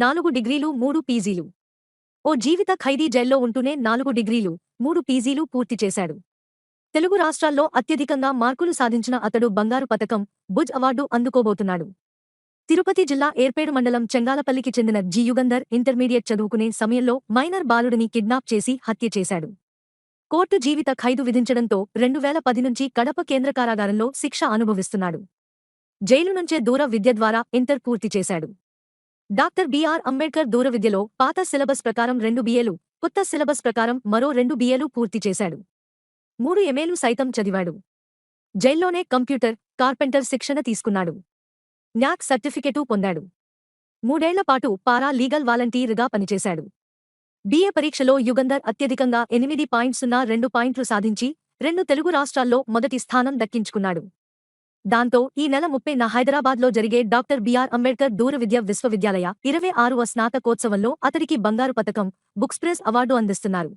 నాలుగు డిగ్రీలు మూడు పీజీలు. ఓ జీవిత ఖైదీ జైల్లో ఉంటూనే నాలుగు డిగ్రీలు మూడు పీజీలు పూర్తి చేశాడు. తెలుగు రాష్ట్రాల్లో అత్యధికంగా మార్కులు సాధించిన అతడు బంగారు పతకం బుజ్ అవార్డు అందుకోబోతున్నాడు. తిరుపతి జిల్లా ఏర్పేడు మండలం చెంగాలపల్లికి చెందిన జి. యుగంధర్ ఇంటర్మీడియట్ చదువుకునే సమయంలో మైనర్ బాలుడిని కిడ్నాప్ చేసి హత్య చేశాడు. కోర్టు జీవిత ఖైదు విధించడంతో రెండు వేల పది నుంచి కడప కేంద్ర కారాగారంలో శిక్ష అనుభవిస్తున్నాడు. జైలు నుంచే దూర విద్య ద్వారా ఇంటర్ పూర్తి చేశాడు. డాక్టర్ బిఆర్ అంబేడ్కర్ దూర విద్యలో పాత సిలబస్ ప్రకారం రెండు బిఏలు కొత్త సిలబస్ ప్రకారం మరో రెండు బిఏలు పూర్తి చేశాడు. మూడు ఎంఏలు సైతం చదివాడు. జైల్లోనే కంప్యూటర్ కార్పెంటర్ శిక్షణ తీసుకున్నాడు. న్యాక్ సర్టిఫికెటు పొందాడు. మూడేళ్ళపాటు పారా లీగల్ వాలంటీర్గా పనిచేశాడు. బిఏ పరీక్షలో యుగంధర్ అత్యధికంగా ఎనిమిది పాయింట్ సున్నా రెండు పాయింట్లు సాధించి రెండు తెలుగు రాష్ట్రాల్లో మొదటి స్థానం దక్కించుకున్నాడు. దాంతో ఈ నెల ముప్పైన హైదరాబాద్లో జరిగే డాక్టర్ బిఆర్ అంబేద్కర్ దూర విద్య విశ్వవిద్యాలయ ఇరవై ఆరువ స్నాతకోత్సవంలో అతడికి బంగారు పతకం బుక్స్ ప్రెస్ అవార్డు అందిస్తున్నారు.